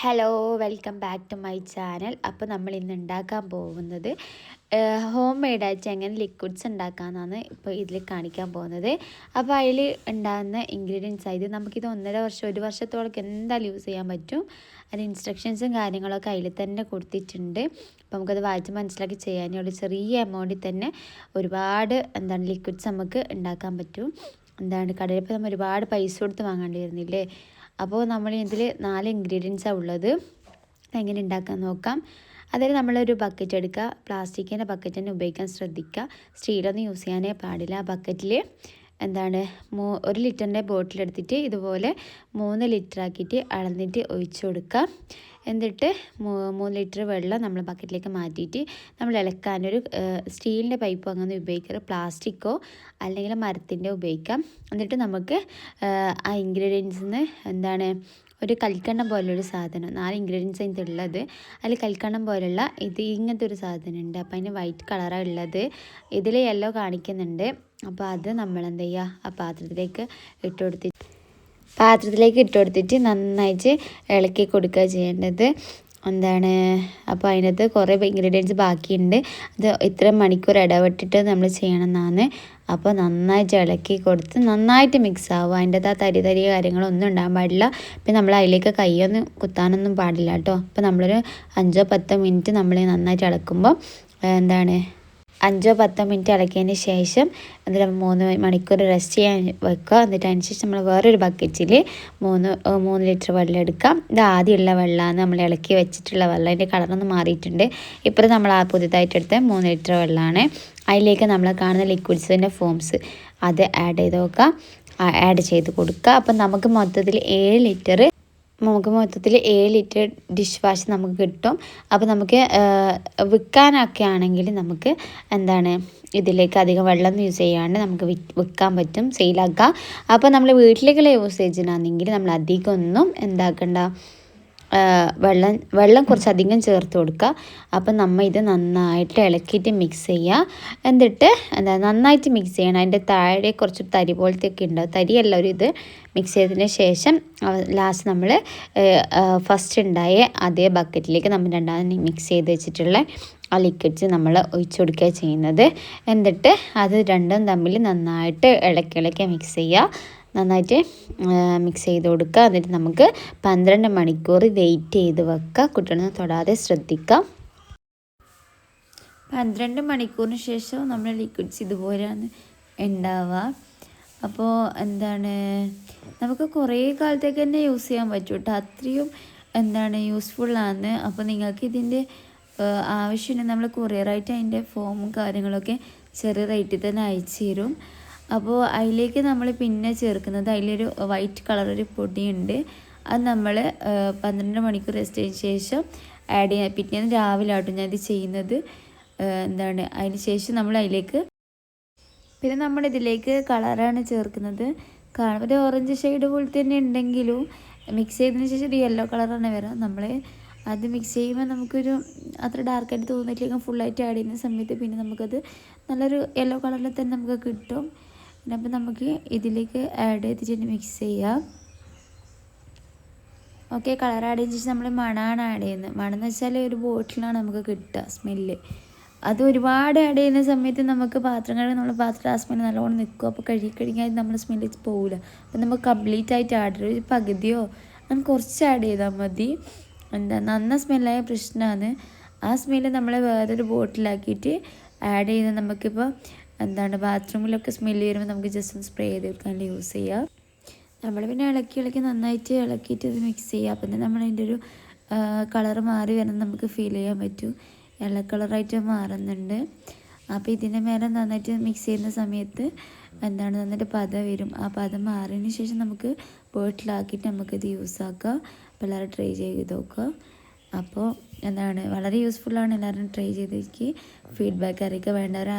Hello welcome back to my channel അപ്പോൾ നമ്മൾ ഇന്ന് ഉണ്ടാക്കാൻ പോകുന്നത് ഹോം മെയ്ഡായിട്ട് എങ്ങനെ ലിക്വിഡ്സ് ഉണ്ടാക്കാമെന്നാണ് ഇപ്പോൾ ഇതിൽ കാണിക്കാൻ പോകുന്നത്. അപ്പോൾ അതിൽ ഉണ്ടാകുന്ന ഇൻഗ്രീഡിയൻസ് ആയത് നമുക്കിത് ഒന്നര വർഷം ഒരു വർഷത്തോളം എന്തായാലും യൂസ് ചെയ്യാൻ പറ്റും. അത് ഇൻസ്ട്രക്ഷൻസും കാര്യങ്ങളൊക്കെ അതിൽ തന്നെ കൊടുത്തിട്ടുണ്ട്. അപ്പോൾ നമുക്കത് വായിച്ച് മനസ്സിലാക്കി ചെയ്യാനുള്ള ചെറിയ എമൗണ്ടിൽ തന്നെ ഒരുപാട് എന്താണ് ലിക്വിഡ്സ് നമുക്ക് ഉണ്ടാക്കാൻ പറ്റും. എന്താണ് കടയിൽ ഇപ്പോൾ നമ്മൾ ഒരുപാട് പൈസ കൊടുത്ത് വാങ്ങേണ്ടി വരുന്നില്ലേ? അപ്പോൾ നമ്മൾ ഇതിൽ നാല് ഇൻഗ്രീഡിയൻസാണ് ഉള്ളത്. എങ്ങനെ ഉണ്ടാക്കാൻ നോക്കാം. അതിൽ നമ്മളൊരു ബക്കറ്റ് എടുക്കുക പ്ലാസ്റ്റിക്കിന്റെ ബക്കറ്റ് തന്നെ ഉപയോഗിക്കാൻ ശ്രദ്ധിക്കുക സ്റ്റീലൊന്നും യൂസ് ചെയ്യാനേ പാടില്ല ആ ബക്കറ്റിൽ എന്താണ് മൂ ഒരു ലിറ്ററിന്റെ ബോട്ടിൽ എടുത്തിട്ട് ഇതുപോലെ മൂന്ന് ലിറ്റർ ആക്കിയിട്ട് അളന്നിട്ട് ഒഴിച്ചു കൊടുക്കുക. എന്നിട്ട് മൂന്ന് ലിറ്റർ വെള്ളം നമ്മൾ ബക്കറ്റിലേക്ക് മാറ്റിയിട്ട് നമ്മൾ ഇളക്കാനൊരു സ്റ്റീലിന്റെ പൈപ്പ് അങ്ങനെ ഉപയോഗിക്കരുത്. പ്ലാസ്റ്റിക്കോ അല്ലെങ്കിൽ മരത്തിന്റെ ഉപയോഗിക്കാം. എന്നിട്ട് നമുക്ക് ആ ഇൻഗ്രീഡിയൻസിന് എന്താണ് ഒരു കൽക്കണ്ടം പോലുള്ളൊരു സാധനം നാല് ഇൻഗ്രീഡിയൻസ് അതിന്റെ ഉള്ളത്. അതിൽ കൽക്കണ്ടം പോലുള്ള ഇത് ഇങ്ങനത്തെ ഒരു സാധനം ഉണ്ട്. അപ്പോൾ അതിന് വൈറ്റ് കളറാണ് ഉള്ളത്. ഇതിൽ യെല്ലോ കാണിക്കുന്നുണ്ട്. അപ്പോൾ അത് നമ്മൾ എന്ത് ചെയ്യുക ആ പാത്രത്തിലേക്ക് ഇട്ട് കൊടുത്തിട്ട് പാത്രത്തിലേക്ക് ഇട്ട് കൊടുത്തിട്ട് നന്നായിട്ട് ഇളക്കി കൊടുക്കുക ചെയ്യേണ്ടത്. എന്താണ്? അപ്പോൾ അതിനകത്ത് കുറേ ഇൻഗ്രീഡിയൻസ് ബാക്കിയുണ്ട്. അത് ഇത്ര മണിക്കൂർ ഇടവിട്ടിട്ട് നമ്മൾ ചെയ്യണമെന്നാണ് അപ്പോൾ നന്നായിട്ട് ഇളക്കി കൊടുത്ത് നന്നായിട്ട് മിക്സ് ആവും. അതിന്റെ ആ തരി തരി കാര്യങ്ങളൊന്നും ഉണ്ടാകാൻ പാടില്ല. പിന്നെ നമ്മൾ അതിലേക്ക് കൈയൊന്നും കുത്താനൊന്നും പാടില്ല കേട്ടോ. അപ്പോൾ നമ്മളൊരു അഞ്ചോ പത്തോ മിനിറ്റ് നമ്മൾ നന്നായിട്ട് ഇളക്കുമ്പോൾ എന്താണ്? അഞ്ചോ പത്തോ മിനിറ്റ് ഇളക്കിയതിന് ശേഷം എന്നിട്ട് മൂന്ന് മണിക്കൂർ റെസ്റ്റ് ചെയ്യാൻ വെക്കുക. എന്നിട്ട് അതിന് ശേഷം നമ്മൾ വേറൊരു ബക്കറ്റിൽ മൂന്ന് മൂന്ന് ലിറ്റർ വെള്ളം എടുക്കാം. ഇത് ആദ്യമുള്ള വെള്ളമാണ് നമ്മൾ ഇളക്കി വെച്ചിട്ടുള്ള വെള്ളം. അതിന്റെ കളറൊന്ന് മാറിയിട്ടുണ്ട്. ഇപ്പോൾ നമ്മൾ ആ പുതിയതായിട്ട് എടുത്ത മൂന്ന് ലിറ്റർ വെള്ളമാണ് അതിലേക്ക് നമ്മൾ കാണുന്ന ലിക്വിഡ്സിന്റെ ഫോംസ് അത് ആഡ് ചെയ്ത് നോക്കുക ആഡ് ചെയ്ത് കൊടുക്കുക. അപ്പം നമുക്ക് മൊത്തത്തിൽ ഏഴ് ലിറ്റർ നമുക്ക് മൊത്തത്തിൽ ഏഴ് ലിറ്റർ ഡിഷ് വാഷ് നമുക്ക് കിട്ടും. അപ്പോൾ നമുക്ക് വിൽക്കാനൊക്കെ ആണെങ്കിൽ നമുക്ക് എന്താണ് ഇതിലേക്ക് അധികം വെള്ളം യൂസ് ചെയ്യാണ്ട് നമുക്ക് വിൽക്കാൻ പറ്റും സെയിലാക്കാം അപ്പോൾ നമ്മൾ വീട്ടിലേക്കുള്ള യൂസേജിനാണെങ്കിൽ നമ്മൾ അധികം ഒന്നും എന്താക്കണ്ട. വെള്ളം വെള്ളം കുറച്ചധികം ചേർത്ത് കൊടുക്കുക. അപ്പം നമ്മൾ ഇത് നന്നായിട്ട് ഇളക്കിയിട്ട് മിക്സ് ചെയ്യുക. എന്നിട്ട് എന്താ നന്നായിട്ട് മിക്സ് ചെയ്യണം. അതിന്റെ താഴെ കുറച്ച് തരി പോലത്തെ ഒക്കെ ഉണ്ടാവും തരിയല്ല ഒരു ഇത് മിക്സ് ചെയ്തതിന് ശേഷം ലാസ്റ്റ് നമ്മൾ ഫസ്റ്റ് ഉണ്ടായ അതേ ബക്കറ്റിലേക്ക് നമ്മൾ രണ്ടാമത് മിക്സ് ചെയ്ത് വെച്ചിട്ടുള്ള ആ ലിക്വിഡ്സ് നമ്മൾ ഒഴിച്ചു കൊടുക്കുക ചെയ്യുന്നത്. എന്നിട്ട് അത് രണ്ടും തമ്മിൽ നന്നായിട്ട് ഇളക്കി ഇളക്കി മിക്സ് ചെയ്യുക. നന്നായിട്ട് മിക്സ് ചെയ്ത് കൊടുക്കുക. എന്നിട്ട് നമുക്ക് പന്ത്രണ്ട് മണിക്കൂർ വെയിറ്റ് ചെയ്ത് വെക്കുക. കുട്ടികളൊന്നും തൊടാതെ ശ്രദ്ധിക്കുക. പന്ത്രണ്ട് മണിക്കൂറിന് ശേഷം നമ്മൾ ലിക്വിഡ്സ് ഇതുപോലെയാണ് ഉണ്ടാവുക. അപ്പോൾ എന്താണ് നമുക്ക് കുറേ കാലത്തേക്ക് തന്നെ യൂസ് ചെയ്യാൻ പറ്റും കേട്ടോ. അത്രയും എന്താണ് യൂസ്ഫുള്ളാണ് അപ്പോൾ നിങ്ങൾക്ക് ഇതിന്റെ ആവശ്യമുണ്ടെങ്കിൽ നമ്മൾ കൊറിയറായിട്ട് അതിന്റെ ഫോമും കാര്യങ്ങളൊക്കെ ചെറിയ റേറ്റിൽ തന്നെ അയച്ചു തരും. അപ്പോൾ അതിലേക്ക് നമ്മൾ പിന്നെ ചേർക്കുന്നത് അതിലൊരു വൈറ്റ് കളർ ഒരു പൊടിയുണ്ട്. അത് നമ്മൾ പന്ത്രണ്ട് മണിക്കൂർ റെസ്റ്റിന് ശേഷം ആഡ് ചെയ്യാൻ പിറ്റേന്ന് രാവിലെ ആട്ടും ഞാനിത് ചെയ്യുന്നത്. എന്താണ്? അതിന് ശേഷം നമ്മൾ അതിലേക്ക് പിന്നെ നമ്മൾ ഇതിലേക്ക് കളറാണ് ചേർക്കുന്നത്. കാണുമ്പോൾ ഒരു ഓറഞ്ച് ഷെയ്ഡ് പോലെ തന്നെ ഉണ്ടെങ്കിലും മിക്സ് ചെയ്തതിന് ശേഷം ഒരു യെല്ലോ കളറാണ് വരാം. നമ്മൾ അത് മിക്സ് ചെയ്യുമ്പോൾ നമുക്കൊരു അത്ര ഡാർക്കായിട്ട് തോന്നിയിട്ടില്ലെങ്കിൽ ഫുള്ളായിട്ട് ആഡ് ചെയ്യുന്ന സമയത്ത് പിന്നെ നമുക്കത് നല്ലൊരു യെല്ലോ കളറിൽ തന്നെ നമുക്ക് കിട്ടും. അപ്പം നമുക്ക് ഇതിലേക്ക് ആഡ് ചെയ്തിട്ട് മിക്സ് ചെയ്യാം. ഓക്കെ കളർ ആഡ് ചെയ്ത് നമ്മൾ മണമാണ് ആഡ് ചെയ്യുന്നത്. മണം എന്ന് വെച്ചാൽ ഒരു ബോട്ടിലാണ് നമുക്ക് കിട്ടുക സ്മെല്ല് അത് ഒരുപാട് ആഡ് ചെയ്യുന്ന സമയത്ത് നമുക്ക് പാത്രം കഴുകി നമ്മൾ പാത്രം ആ സ്മെല്ല് നല്ലോണം നിൽക്കും. അപ്പോൾ കഴുകി കഴിഞ്ഞാൽ നമ്മൾ സ്മെല്ല് പോകില്ല അപ്പം നമുക്ക് കംപ്ലീറ്റ് ആയിട്ട് ആഡ് ഒരു പകുതിയോ അങ്ങനെ കുറച്ച് ആഡ് ചെയ്താൽ മതി. എന്താ നന്ന സ്മെല്ലായ പ്രശ്നമാണ്. ആ സ്മെല്ല് നമ്മൾ വേറൊരു ബോട്ടിലാക്കിയിട്ട് ആഡ് ചെയ്ത് നമുക്കിപ്പോൾ എന്താണ് ബാത്റൂമിലൊക്കെ സ്മെല്ല് വരുമ്പോൾ നമുക്ക് ജസ്റ്റ് ഒന്ന് സ്പ്രേ ചെയ്ത് കൊടുക്കാൻ യൂസ് ചെയ്യാം. നമ്മൾ പിന്നെ ഇളക്കി ഇളക്കി നന്നായിട്ട് ഇളക്കിയിട്ട് ഇത് മിക്സ് ചെയ്യുക അപ്പം തന്നെ നമ്മളതിന്റെ ഒരു കളർ മാറി വരുന്നത് നമുക്ക് ഫീൽ ചെയ്യാൻ പറ്റും. ഇള കളറായിട്ട് മാറുന്നുണ്ട്. അപ്പോൾ ഇതിന്റെ മേലെ നന്നായിട്ട് മിക്സ് ചെയ്യുന്ന സമയത്ത് എന്താണ് നന്നായിട്ട് പത വരും. ആ പത മാറിയതിന് ശേഷം നമുക്ക് ബോട്ടിലാക്കിയിട്ട് നമുക്കിത് യൂസ് ആക്കാം. അപ്പോൾ എല്ലാവരും ട്രൈ ചെയ്ത് നോക്കുക. അപ്പോൾ എന്താണ് വളരെ യൂസ്ഫുള്ളാണ് എല്ലാവരും ട്രൈ ചെയ്തേക്ക് ഫീഡ്ബാക്ക് അറിയിക്കുക. വേണ്ടവരെ